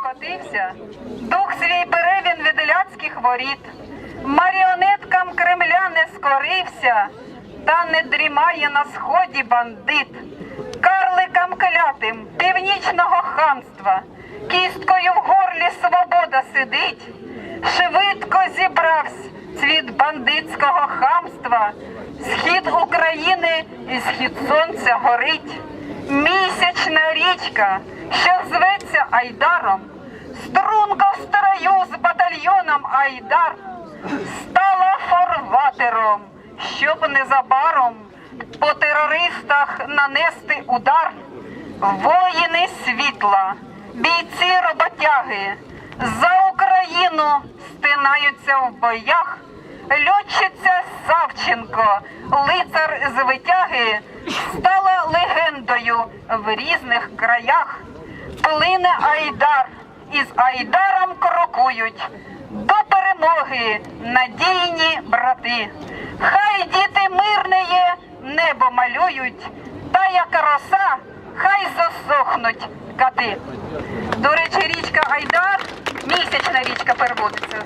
піднявся, дух свій бере він від ляцьких воріт, маріонеткам Кремля не скорився, та не дрімає на сході бандит, карликам клятим північного ханства, кісткою в горлі свобода сидить, швидко зібрався цвіт бандитського хамства, схід України і схід сонця горить. Місячна річка, що зветься Айдаром, струнко в строю з батальйоном Айдар, стала форватером, щоб незабаром по терористах нанести удар. Воїни світла, бійці роботяги, за Україну стинаються в боях. Льотчиця Савченко, лицар з витяги, стала легендою в різних краях. Плине Айдар, із Айдаром крокують до перемоги надійні брати. Хай діти мирне небо малюють, та як роса, хай засохнуть кати. До речі, річка Айдар, місячна річка переводиться.